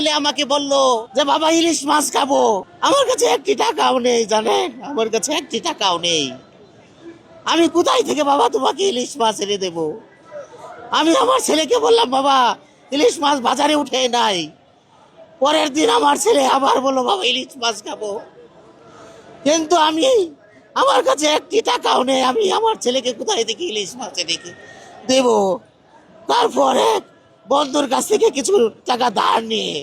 ছেলে আমাকে বলল যে, বাবা, ইলিশ মাছ খাব। আমার কাছে একটি টাকাও নেই, জানেন? আমার কাছে একটি টাকাও নেই। আমি কোথায় থেকে, বাবা, তোমাকে ইলিশ মাছ এনে দেব? আমি আমার ছেলেকে বললাম, বাবা, ইলিশ মাছ বাজারে উঠে নাই। পরের দিন আমার ছেলে আবার বলল, বাবা, ইলিশ মাছ খাব। কিন্তু আমি, আমার কাছে একটি টাকাও নেই, আমি আমার ছেলেকে কোথায় থেকে ইলিশ মাছ এনে দেব? তারপরে বন্ধুর কাছ থেকে কিছু টাকা ধার নিয়ে।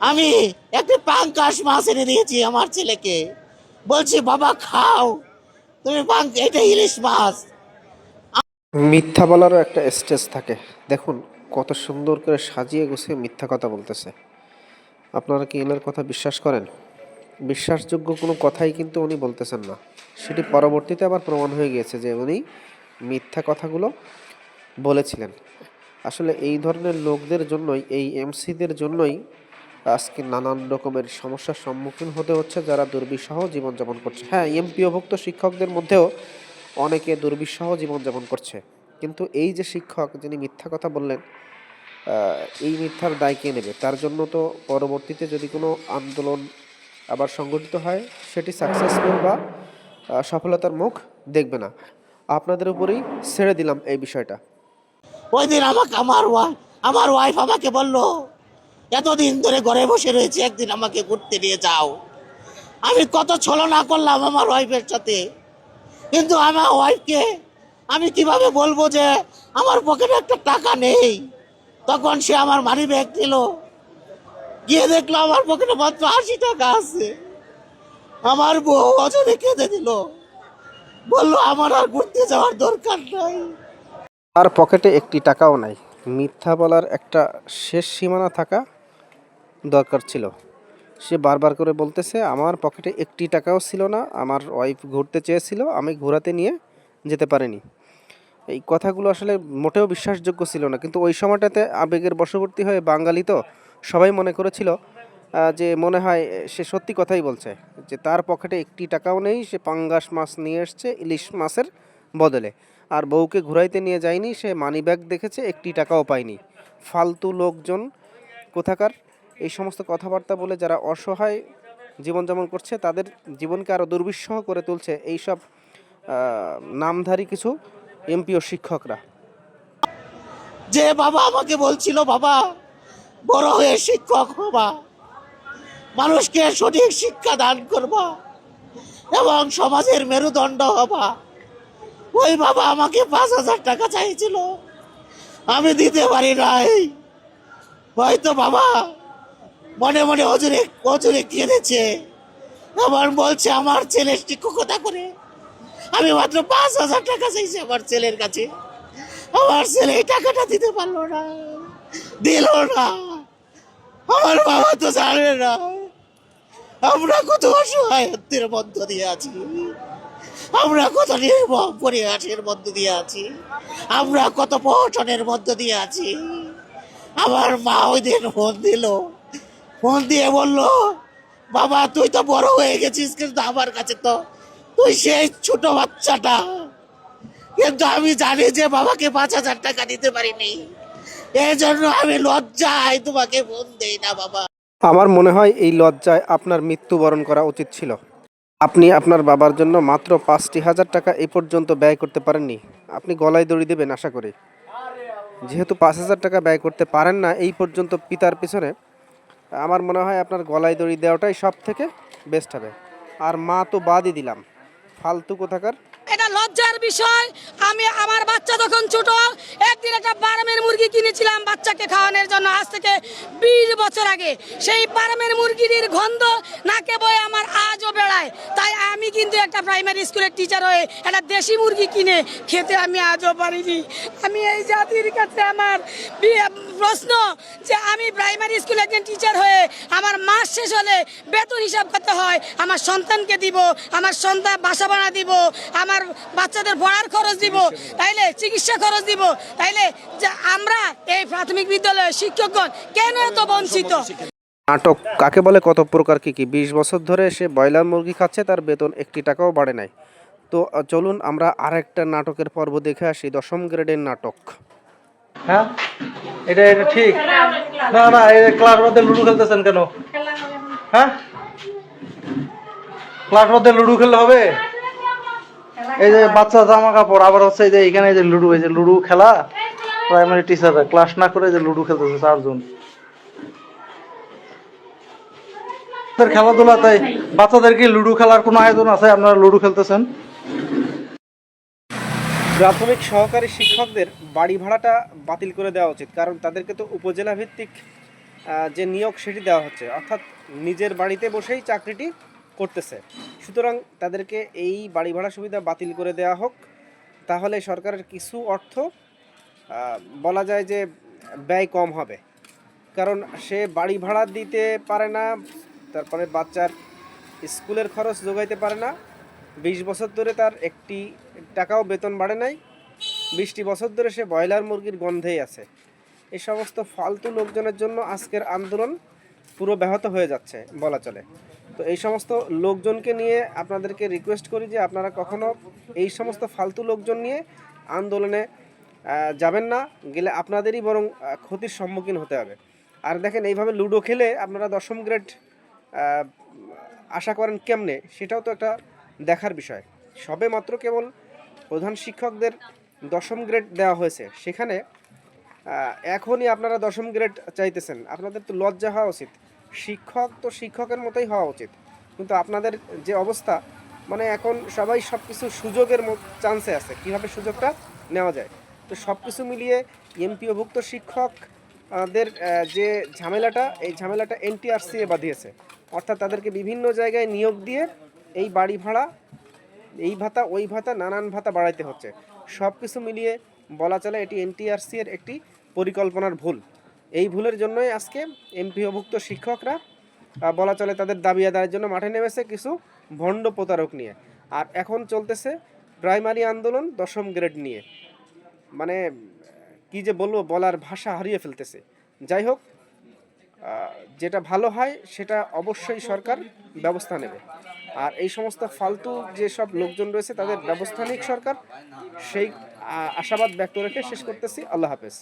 আমি একটি পাঙ্কাশ মাছ এনে দিয়েছি আমার ছেলেকে। বলছি, বাবা, খাও। তুমি পাঙ্ক এটা ইলিশ মাছ। মিথ্যা বলারও একটা স্টেজ থাকে। দেখুন, কত সুন্দর করে সাজিয়ে গুছিয়ে মিথ্যা কথা বলতেছে। আপনারা কি এনার কথা বিশ্বাস করেন? বিশ্বাসযোগ্য কোনো কথাই কিন্তু উনি বলতেছেন না। সেটি পরবর্তীতে আবার প্রমাণ হয়ে গিয়েছে যে উনি মিথ্যা কথাগুলো বলেছিলেন। আসলে এই ধরনের লোকদের জন্যই, এই এমসিদের জন্যই আজকে নানান রকমের সমস্যার সম্মুখীন হতে হচ্ছে যারা দুর্বিষহ জীবনযাপন করছে। হ্যাঁ এমপিওভুক্ত শিক্ষকদের মধ্যেও অনেকে দুর্বিষহ জীবনযাপন করছে। কিন্তু এই যে শিক্ষক যিনি মিথ্যা কথা বললেন এই মিথ্যার দায় কে নেবে? তার জন্য তো পরবর্তীতে যদি কোনো আন্দোলন আবার সংগঠিত হয়, সেটি সাকসেসফুল বা সফলতার মুখ দেখবে না। আপনাদের উপরেই ছেড়ে দিলাম এই বিষয়টা। ওই দিন আমাকে, আমার আমার ওয়াইফ আমাকে বলল, এতদিন ধরে ঘরে বসে রয়েছে, একদিন আমাকে ঘুরতে নিয়ে যাও। আমি কত ছলনা করলাম আমার ওয়াইফের সাথে। কিন্তু আমার ওয়াইফকে আমি কীভাবে বলব যে, আমার পকেটে একটা টাকা নেই। তখন সে আমার মানি ব্যাগ দিল। গিয়ে দেখল আমার পকেটে মাত্র আশি টাকা আছে। আমার বউ অজনে কেঁদে দিল। বলল, আমার আর ঘুরতে যাওয়ার দরকার নাই। আর পকেটে একটি টাকাও নাই। মিথ্যা বলার একটা শেষ সীমানা থাকা দরকার ছিল। সে বারবার করে বলতেছে, আমার পকেটে একটি টাকাও ছিল না, আমার ওয়াইফ ঘুরতে চেয়েছিল, আমি ঘোরাতে নিয়ে যেতে পারিনি। এই কথাগুলো আসলে মোটেও বিশ্বাসযোগ্য ছিল না। কিন্তু ওই সময়টাতে আবেগের বশবর্তী হয়ে বাঙালি তো সবাই মনে করেছিল যে মনে হয় সে সত্যি কথাই বলছে, যে তার পকেটে একটি টাকাও নেই, সে পাঙ্গাস মাছ নিয়ে এসছে, ইলিশ মাছের বদলে। আর বউকে ঘুরাইতে নিয়ে যায়নি, সে মানি ব্যাগ দেখেছে, একটি টাকাও পায়নি। ফালতু লোকজন কোথাকার? এই সমস্ত কথাবার্তা বলে যারা অসহায় জীবনযাপন করছে, তাদের জীবনকে আরও দুর্বিষহ করে তুলছে এইসব নামধারী কিছু এমপিও শিক্ষকরা। যে বাবা আমাকে বলছিল, বাবা, বড় হয়ে শিক্ষক হবা। মানুষকে সঠিক শিক্ষা দান করবা এবং সমাজের মেরুদণ্ড হবা। ওই বাবা আমাকে পাঁচ হাজার টাকা চাইছিল। আমি দিতে পারি নাই। হয়তো বাবা, মনে মনে হজুরে হজুরে কেঁদেছে। আমার বলছে, আমার ছেলে শিক্ষকতা করে? আমি মাত্র পাঁচ হাজার টাকা চাইছি আমার ছেলের কাছে। আমার ছেলে এই টাকাটা দিতে পারল না, দিল না। আমার বাবা তো জানে না। আমরা কত অসহায়ত্বের মধ্য দিয়ে আছি। আমরা কত নির্মম পরিহাসের মধ্য দিয়ে আছি। আমরা কত পটনের মধ্য দিয়ে আছি। আমার মা ওই দিন ফোন দিল। ফোন দিয়ে বলল, বাবা, তুই তো বড় হয়ে গেছিস কিন্তু আমার কাছে তো, তুই সেই ছোট বাচ্চাটা। কিন্তু আমি জানি যে বাবাকে পাঁচ হাজার টাকা দিতে পারিনি। এই জন্য আমি লজ্জায় তোমাকে ফোন দেই না, বাবা। আমার মনে হয় এই লজ্জায় আপনার মৃত্যুবরণ করা উচিত ছিল। আপনি আপনার বাবার জন্য মাত্র পাঁচটি হাজার টাকা এ পর্যন্ত ব্যয় করতে পারেননি। আপনি গলায় দড়ি দেবেন আশা করি। যেহেতু পাঁচ হাজার টাকা ব্যয় করতে পারেন না, এই পর্যন্ত পিতার পিছনে, আমার মনে হয় আপনার গলায় দড়ি দেওয়াটাই সব থেকে বেস্ট হবে। আর মা তো বাদই দিলাম। ফালতু কোথাকার এটা লজ্জার বিষয়। আমি আমার বাচ্চা তখন ছোট, একদিন একটা বারামের মুরগি কিনেছিলাম বাচ্চাকে খাওয়ানোর জন্য, আজ থেকে বিশ বছর আগে। সেই বারামের মুরগির গন্ধ নাকে বয়ে আমার আজও বেড়ায়। তাই আমি কিন্তু একটা প্রাইমারি স্কুলের টিচার হয়ে একটা দেশি মুরগি কিনে খেতে আমি আজও পারিনি। আমি এই জাতির কাছে আমার প্রশ্ন যে আমি প্রাইমারি স্কুলে একজন টিচার হয়ে আমার মাস শেষ হলে বেতন হিসাব করতে হয়, আমার সন্তানকে দিব, আমার সন্তান বাসা ভাড়া দিব, আমার বাচ্চাদের পড়ার খরচ দিব তাইলে চিকিৎসা খরচ দিব তাইলে যে আমরা এই প্রাথমিক বিদ্যালয়ের শিক্ষকগণ কেন এত বঞ্চিত? নাটক কাকে বলে কত প্রকার কি কি? বিশ বছর ধরে সে ব্রয়লার মুরগি খাচ্ছে তার বেতন একটি টাকাও বাড়ে নাই। তো চলুন আমরা আরেকটা নাটকের পর্ব দেখে আসি দশম গ্রেডের নাটক। হ্যাঁ? এটা এটা ঠিক? না না এই ক্লাস মধ্যে লুডো খেলতেছেন কেন? হ্যাঁ? ক্লাস মধ্যে লুডু খেললে হবে? এই যে বাচ্চা জামা কাপড় আবার হচ্ছে এই যে এখানে এই যে লুডো, এই যে লুডো খেলা প্রাইমারি টিচাররা ক্লাস না করে যে লুডো খেলতেছে চারজন। খেলাধুলা তাই বাচ্চাদের কি লুডো খেলার কোনো আয়োজন আছে? আপনারা লুডো খেলতেছেন? প্রাথমিক সহকারী শিক্ষকদের বাড়ি ভাড়াটা বাতিল করে দেওয়া উচিত, কারণ তাদেরকে তো উপজেলা ভিত্তিক যে নিয়োগ সেটি দেওয়া হচ্ছে। অর্থাৎ নিজের বাড়িতে বসেই চাকরিটি করতেছে। সুতরাং তাদেরকে এই বাড়ি ভাড়া সুবিধা বাতিল করে দেওয়া হোক। তাহলে সরকারের কিছু অর্থ বলা যায় যে ব্যয় কম হবে। কারণ সে বাড়ি ভাড়া দিতে পারে না, তারপরে বাচ্চার স্কুলের খরচ যোগাইতে পারে না। বিশ বছর ধরে তার একটি টাকাও বেতন বাড়ে নাই। বিশটি বছর ধরে সে ব্রয়লার মুরগির গন্ধেই আছে। এই সমস্ত ফালতু লোকজনের জন্য আজকের আন্দোলন পুরো ব্যাহত হয়ে যাচ্ছে, বলা চলে। তো এই সমস্ত লোকজনকে নিয়ে আপনাদেরকে রিকোয়েস্ট করি যে আপনারা কখনো এই সমস্ত ফালতু লোকজন নিয়ে আন্দোলনে যাবেন না। গেলে আপনাদেরই বরং ক্ষতির সম্মুখীন হতে হবে। আর দেখেন এইভাবে লুডো খেলে আপনারা দশম গ্রেড আশা করেন কেমনে? সেটাও তো একটা দেখার বিষয়। সবে মাত্র কেবল প্রধান শিক্ষকদের দশম গ্রেড দেওয়া হয়েছে। সেখানে এখনই আপনারা দশম গ্রেড চাইতেছেন। আপনাদের তো লজ্জা হওয়া উচিত। শিক্ষক তো শিক্ষকের মতোই হওয়া উচিত। কিন্তু আপনাদের যে অবস্থা মানে এখন সবাই সব কিছু সুযোগের চান্সে আছে। কীভাবে সুযোগটা নেওয়া যায়? তো সব কিছু মিলিয়ে এমপিওভুক্ত শিক্ষকদের যে ঝামেলাটা, এই ঝামেলাটা এনটিআরসি এ বাঁধিয়েছে। অর্থাৎ তাদেরকে বিভিন্ন জায়গায় নিয়োগ দিয়ে এই বাড়ি ভাড়া, এই ভাতা, ওই ভাতা, নানান ভাতা বাড়াইতে হচ্ছে। সব কিছু মিলিয়ে বলা চলে এটি এনটিআরসি এর একটি পরিকল্পনার ভুল। এই ভুলের জন্যই আজকে এমপিওভুক্ত শিক্ষকরা বলা চলে তাদের দাবি আদায়ের জন্য মাঠে নেমেছে কিছু ভণ্ড প্রতারক নিয়ে। আর এখন চলতেছে প্রাইমারি আন্দোলন দশম গ্রেড নিয়ে। মানে কি যে বলব, বলার ভাষা হারিয়ে ফেলতেছে। যাই হোক যেটা ভালো হয় সেটা অবশ্যই সরকার ব্যবস্থা নেবে। আর এই সমস্ত ফালতু যেসব লোকজন রয়েছে তাদের ব্যবস্থা নিক সরকার, সেই আশাবাদ ব্যক্ত রেখে শেষ করতেছি। আল্লাহ হাফেজ।